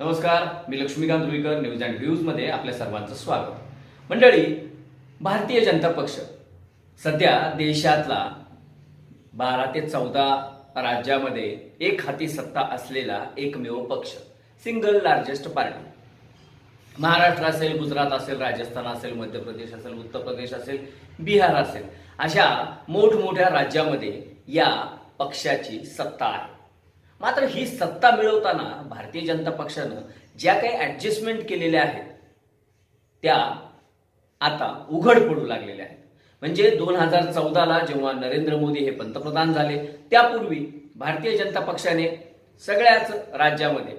नमस्कार मी Laxmikant Ruikar news and व्ह्यूजमध्ये आपल्या सर्वांचं स्वागत. मंडळी भारतीय जनता पक्ष सध्या देशातला बारा ते चौदा राज्यामध्ये एक हाती सत्ता असलेला एकमेव पक्ष सिंगल लार्जेस्ट पार्टी महाराष्ट्र असेल गुजरात असेल राजस्थान असेल मध्य प्रदेश असेल उत्तर प्रदेश असेल बिहार असेल अशा मोठमोठ्या राज्यामध्ये या पक्षाची सत्ता आहे. मात्र ही सत्ता मिळवताना भारतीय जनता पक्षानं ज्या काही ऍडजस्टमेंट केलेल्या आहेत त्या आता उघड पडू लागलेल्या आहेत. म्हणजे दोन हजार चौदाला जेव्हा नरेंद्र मोदी हे पंतप्रधान झाले त्यापूर्वी भारतीय जनता पक्षाने सगळ्याच राज्यामध्ये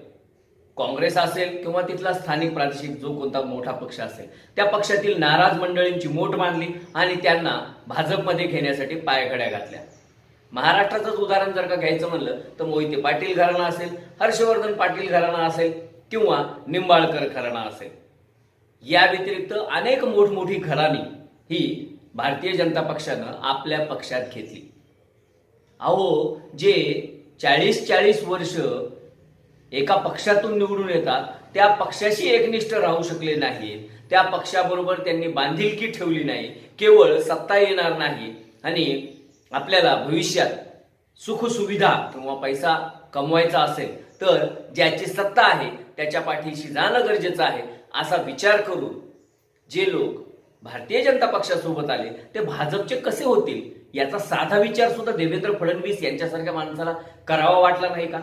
काँग्रेस असेल किंवा तिथला स्थानिक प्रादेशिक जो कोणता मोठा पक्ष असेल त्या पक्षातील नाराज मंडळींची मोठ मांडली आणि त्यांना भाजपमध्ये घेण्यासाठी पायघड्या घातल्या. महाराष्ट्राचंच उदाहरण जर का घ्यायचं म्हणलं तर मोहिते पाटील घराणा असेल हर्षवर्धन पाटील घराणा असेल किंवा निंबाळकर घराणा असेल. या व्यतिरिक्त अनेक मोठमोठी घराणी ही भारतीय जनता पक्षानं आपल्या पक्षात घेतली. अहो जे चाळीस चाळीस वर्ष एका पक्षातून निवडून येतात त्या पक्षाशी एकनिष्ठ राहू शकले नाहीत त्या पक्षाबरोबर त्यांनी बांधिलकी ठेवली नाही केवळ सत्ता येणार नाही आणि आपल्याला भविष्यात सुखसुविधा किंवा पैसा कमवायचा असेल तर ज्याची सत्ता आहे त्याच्या पाठीशी जाणं गरजेचं आहे असा विचार करून जे लोक भारतीय जनता पक्षासोबत आले ते भाजपचे कसे होतील याचा साधा विचार सुद्धा देवेंद्र फडणवीस यांच्यासारख्या माणसाला करावा वाटला नाही का?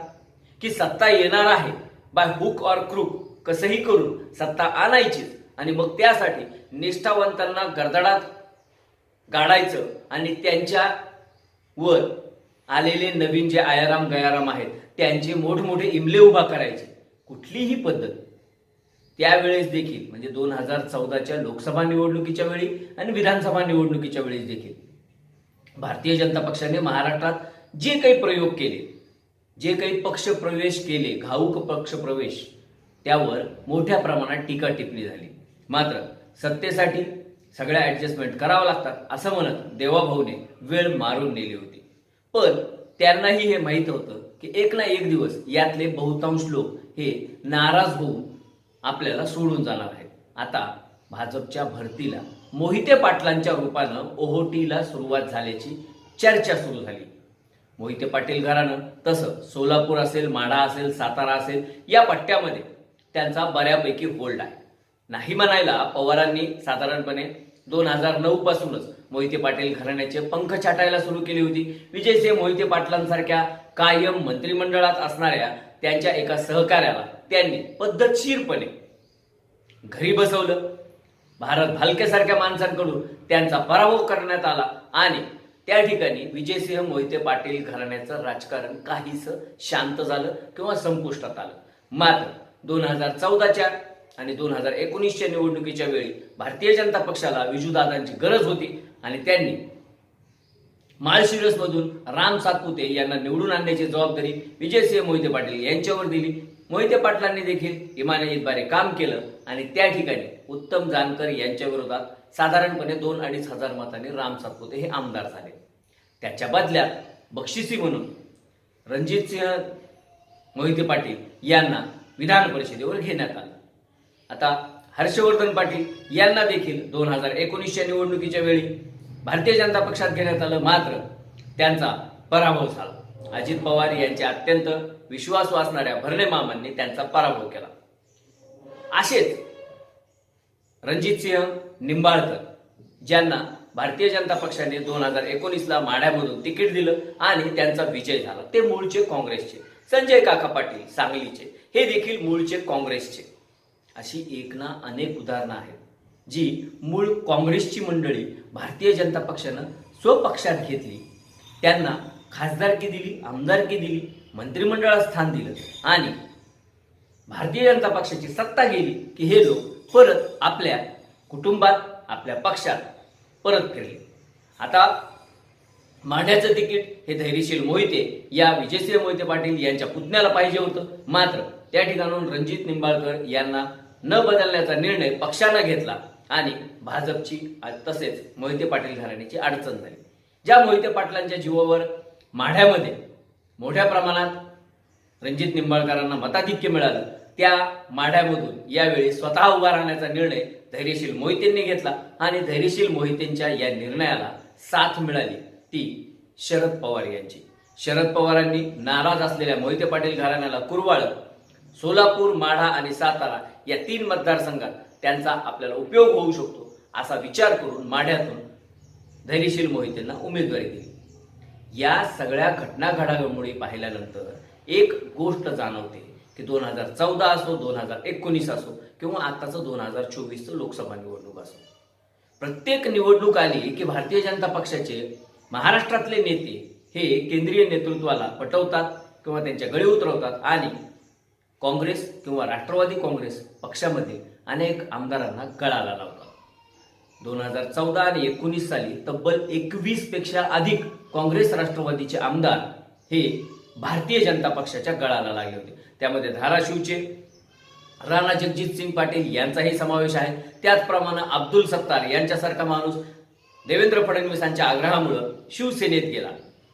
की सत्ता येणार आहे बाय हुक ऑर क्रूक कसंही करून सत्ता आणायचीच आणि मग त्यासाठी निष्ठावंतांना गरदडात गाडायचं आणि त्यांच्या व आलेले नवीन जे आयाराम गयाराम आहेत त्यांचे मोठमोठे इमले उभा करायचे. कुठलीही पद्धत. त्यावेळेस देखील म्हणजे दोन हजार चौदाच्या लोकसभा निवडणुकीच्या वेळी आणि विधानसभा निवडणुकीच्या वेळेस देखील भारतीय जनता पक्षाने महाराष्ट्रात जे काही प्रयोग केले जे काही पक्ष प्रवेश केले घाऊक पक्ष प्रवेश त्यावर मोठ्या प्रमाणात टीका टिप्पणी झाली. मात्र सत्तेसाठी सगळ्या ऍडजस्टमेंट करावं लागतात. असं म्हणत देवाभाऊने वेळ मारून नेली होती. पण त्यांनाही हे माहीत होतं की एक ना एक दिवस यातले बहुतांश लोक हे नाराज होऊन आपल्याला सोडून जाणार आहेत. आता भाजपच्या भरतीला मोहिते पाटलांच्या रूपानं ओहोटीला सुरुवात झाल्याची चर्चा सुरू झाली. मोहिते पाटील घरानं तसं सोलापूर असेल माढा असेल सातारा असेल या पट्ट्यामध्ये त्यांचा बऱ्यापैकी होल्ड आहे. नाही म्हणायला पवारांनी साधारणपणे दोन हजार नऊ पासूनच मोहिते पाटील घराण्याचे पंख छाटायला सुरू केली होती. विजयसिंह मोहिते पाटलांसारख्या कायम मंत्रिमंडळात असणाऱ्या त्यांच्या एका सहकार्याला त्यांनी पद्धतशीरपणे घरी बसवलं. भारत भालकेसारख्या माणसांकडून त्यांचा पराभव करण्यात आला आणि त्या ठिकाणी विजयसिंह मोहिते पाटील घराण्याचं राजकारण काहीस शांत झालं किंवा संपुष्टात आलं. मात्र दोन हजार चौदाच्या आणि दोन हजार एकोणीसच्या निवडणुकीच्या वेळी भारतीय जनता पक्षाला विजूदादांची गरज होती आणि त्यांनी माळशिरसमधून राम सातपुते यांना निवडून आणण्याची जबाबदारी विजयसिंह मोहिते पाटील यांच्यावर दिली. मोहिते पाटलांनी देखील इमानतद्वारे काम केलं आणि त्या ठिकाणी उत्तम जानकर यांच्या विरोधात साधारणपणे दोन अडीच हजार मतांनी राम सातपुते हे आमदार झाले. त्याच्या बदल्यात बक्षिसी म्हणून रणजितसिंह मोहिते पाटील यांना विधान परिषदेवर घेण्यात आलं. आता हर्षवर्धन पाटील यांना देखील दोन हजार एकोणीसच्या निवडणुकीच्या वेळी भारतीय जनता पक्षात घेण्यात आलं मात्र त्यांचा पराभव झाला. अजित पवार यांच्या अत्यंत विश्वासू असणाऱ्या भरणे मामांनी त्यांचा पराभव केला. असेच रणजित सिंह निंबाळकर ज्यांना भारतीय जनता पक्षाने दोन हजार एकोणीसला माढ्यामधून तिकीट दिलं आणि त्यांचा विजय झाला. ते मूळचे काँग्रेसचे. संजय काका पाटील सांगलीचे. हे देखील मूळचे काँग्रेसचे. अशी एक ना अनेक उदाहरणं आहेत जी मूळ काँग्रेसची मंडळी भारतीय जनता पक्षानं स्वपक्षात घेतली. त्यांना खासदारकी दिली आमदारकी दिली मंत्रिमंडळात स्थान दिलं आणि भारतीय जनता पक्षाची सत्ता गेली की हे लोक परत आपल्या कुटुंबात आपल्या पक्षात परत फिरले. आता मांड्याचं तिकीट हे धैर्यशील मोहिते या विजयसिंह मोहिते पाटील यांच्या पुतण्याला पाहिजे होतं. मात्र त्या ठिकाणून रणजित निंबाळकर यांना न बदलण्याचा निर्णय पक्षानं घेतला आणि भाजपची तसेच मोहिते पाटील घराण्याची अडचण झाली. ज्या मोहिते पाटलांच्या जीवावर माढ्यामध्ये मोठ्या प्रमाणात रणजित निंबाळकरांना मताधिक्य मिळालं त्या माढ्यामधून यावेळी स्वतः उभा राहण्याचा निर्णय धैर्यशील मोहितेंनी घेतला आणि धैर्यशील मोहितेंच्या या निर्णयाला साथ मिळाली ती शरद पवार यांची. शरद पवारांनी नाराज असलेल्या मोहिते पाटील घराण्याला कुरवाळत सोलापूर माढा आणि सातारा या तीन मतदारसंघात त्यांचा आपल्याला उपयोग होऊ शकतो असा विचार करून माढ्यातून धैर्यशील मोहितेंना उमेदवारी दिली. या सगळ्या घटना घडामोडी पाहिल्यानंतर एक गोष्ट जाणवते की दोन हजार चौदा असो दोन हजार एकोणीस असो किंवा आताचं दोन हजार चोवीसचं लोकसभा निवडणूक असो. प्रत्येक निवडणूक आली की भारतीय जनता पक्षाचे महाराष्ट्रातले नेते हे केंद्रीय नेतृत्वाला पटवतात किंवा त्यांच्या गळे उतरवतात आणि काँग्रेस किंवा राष्ट्रवादी काँग्रेस पक्षामध्ये अनेक आमदारांना गळाला लावला. दोन हजार चौदा आणि एकोणीस साली तब्बल एकवीसपेक्षा अधिक काँग्रेस राष्ट्रवादीचे आमदार हे भारतीय जनता पक्षाच्या गळाला लागले होते. त्यामध्ये धाराशिवचे राणा जगजित सिंग पाटील यांचाही समावेश आहे. त्याचप्रमाणे अब्दुल सत्तार यांच्यासारखा माणूस देवेंद्र फडणवीसांच्या आग्रहामुळं शिवसेनेत गेला.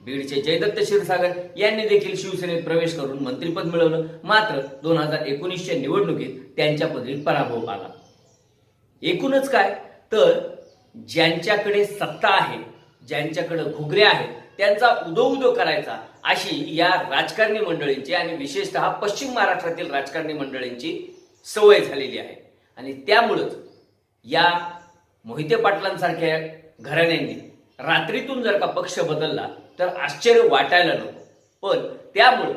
बीडचे जयदत्त क्षीरसागर यांनी देखील शिवसेनेत प्रवेश करून मंत्रिपद मिळवलं. मात्र दोन हजार एकोणीसच्या निवडणुकीत त्यांच्या पदरी पराभव आला एकूणच काय? तर ज्यांच्याकडे सत्ता आहे ज्यांच्याकडे घुगरे आहेत त्यांचा उदो उदो करायचा अशी या राजकारणी मंडळींची आणि विशेषतः पश्चिम महाराष्ट्रातील राजकारणी मंडळींची सवय झालेली आहे. आणि त्यामुळंच या मोहिते पाटलांसारख्या घराण्यांनी रात्रीतून जर का पक्ष बदलला तर आश्चर्य वाटायला नको. पण त्यामुळे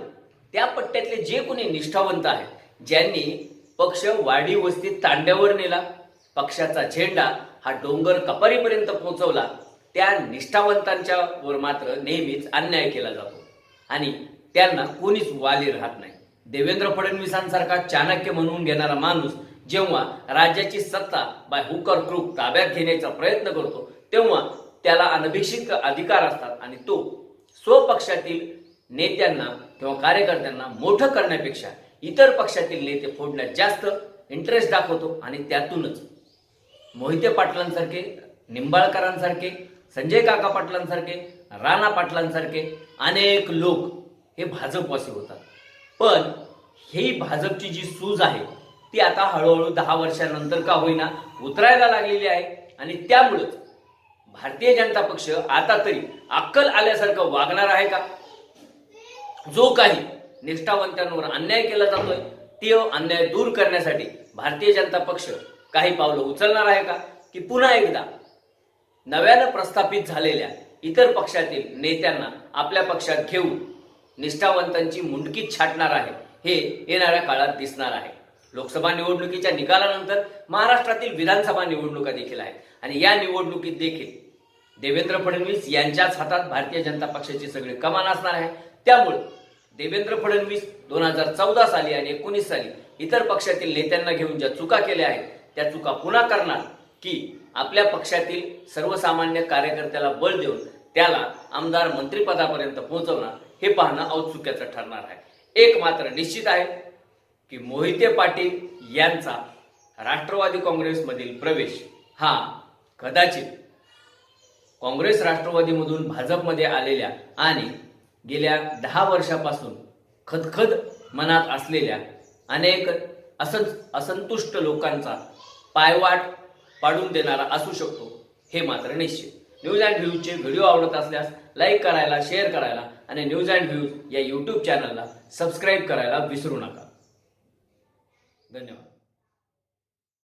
त्या पट्ट्यातले जे कोणी निष्ठावंत आहेत ज्यांनी पक्ष वाढी वस्तीत तांड्यावर नेला पक्षाचा झेंडा हा डोंगर कपारीपर्यंत पोहोचवला त्या निष्ठावंतांच्या वर मात्र नेहमीच अन्याय केला जातो. आणि त्यांना कोणीच वाली राहत नाही. देवेंद्र फडणवीसांसारखा चाणक्य म्हणून घेणारा माणूस जेव्हा राज्याची सत्ता बाय हुकर क्रूक ताब्यात घेण्याचा प्रयत्न करतो तेव्हा त्याला अनभिक्षित अधिकार असतात आणि तो स्वपक्षातील नेत्यांना किंवा कार्यकर्त्यांना मोठं करण्यापेक्षा इतर पक्षातील नेते फोडण्यात जास्त इंटरेस्ट दाखवतो आणि त्यातूनच मोहिते पाटलांसारखे निंबाळकरांसारखे संजय काका पाटलांसारखे राणा पाटलांसारखे अनेक लोक हे भाजपवासी होतात. पण ही भाजपची जी सूज आहे ती आता हळूहळू दहा वर्षानंतर का होईना उतरायला लागलेली आहे आणि त्यामुळंच भारतीय जनता पक्ष आता तरी अक्कल आल्यासारखं वागणार आहे का? जो काही निष्ठावंतांवर अन्याय केला जातोय ते अन्याय दूर करण्यासाठी भारतीय जनता पक्ष काही पावलं उचलणार आहे का? की पुन्हा एकदा नव्यानं प्रस्थापित झालेल्या इतर पक्षातील नेत्यांना आपल्या पक्षात घेऊन निष्ठावंतांची मुंडकीत छाटणार आहे हे येणाऱ्या काळात दिसणार आहे. लोकसभा निवडणुकीच्या निकालानंतर महाराष्ट्रातील विधानसभा निवडणुका देखील आहेत. आणि या निवडणुकीत देखील देवेंद्र फडणवीस यांच्याच हातात भारतीय जनता पक्षाची सगळी कमान असणार आहे. त्यामुळे देवेंद्र फडणवीस दोन हजार चौदा साली आणि एकोणीस साली इतर पक्षातील नेत्यांना घेऊन ज्या चुका केल्या आहेत त्या चुका पुन्हा करणार की आपल्या पक्षातील सर्वसामान्य कार्यकर्त्याला बळ देऊन त्याला आमदार मंत्रिपदापर्यंत पोहोचवणार हे पाहणं औत्सुक्याचं ठरणार आहे. एक मात्र निश्चित आहे की मोहिते पाटील यांचा राष्ट्रवादी काँग्रेसमधील प्रवेश हा कदाचित काँग्रेस राष्ट्रवादीमधून भाजपमध्ये आलेल्या आणि गेल्या दहा वर्षापासून खदखद मनात असलेल्या अनेक असं असंतुष्ट लोकांचा पायवाट पाडून देणारा असू शकतो हे मात्र निश्चित. न्यूज अँड व्ह्यूजचे व्हिडिओ आवडत असल्यास लाईक करायला शेअर करायला आणि न्यूज अँड व्ह्यूज या यूट्यूब चॅनलला सबस्क्राईब करायला विसरू नका. धन्यवाद